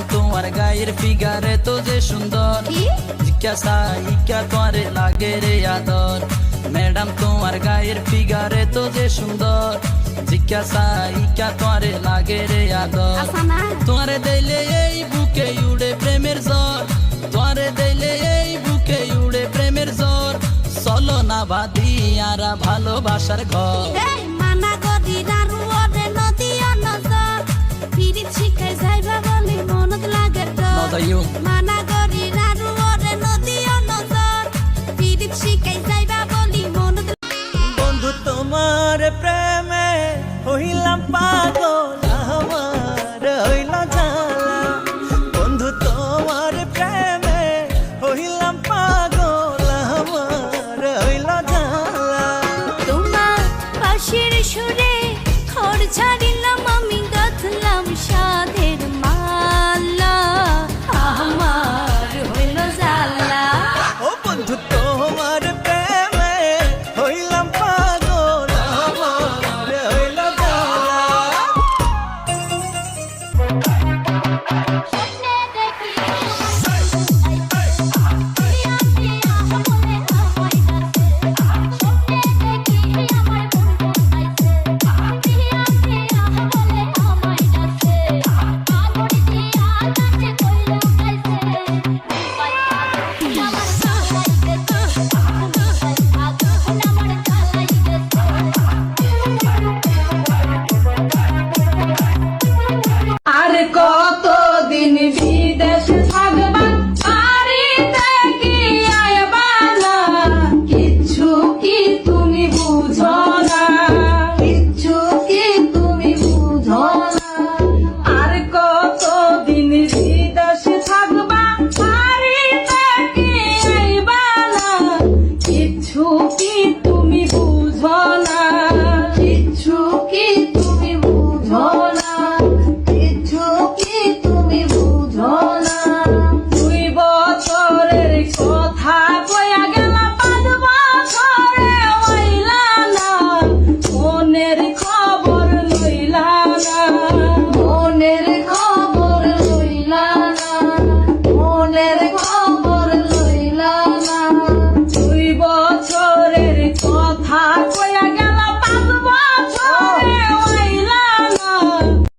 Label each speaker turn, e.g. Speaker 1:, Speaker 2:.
Speaker 1: তোমার গায়ের ফিগারে তো যে সুন্দর। জিজ্ঞাসা ইকা তোমারে লাগে রে আদর। ম্যাডাম তোমার গায়ের ফিগারে তো যে সুন্দর। জিজ্ঞাসা ইকা তোমারে লাগে রে আদর। তোমারে দিলে এই বুকে উড়ে প্রেমের জ্বর। তোমারে দিলে এই বুকে উড়ে প্রেমের জ্বর। চলো না বাদি আরা ভালোবাসার ঘর।
Speaker 2: লাগে তো
Speaker 1: নদয়ু
Speaker 2: মানা গদি দারু ওরে নদী অনজর পিরিত শিখাই যাইবা বলি মনত
Speaker 3: বন্ধু তোমার প্রেমে হইলাম
Speaker 4: ঝুঁকি